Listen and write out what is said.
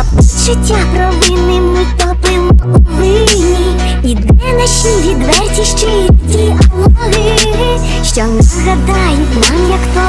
а почуття провини ми топимо у вині. І де наші відверті щирі діалоги, що нагадають нам, як то.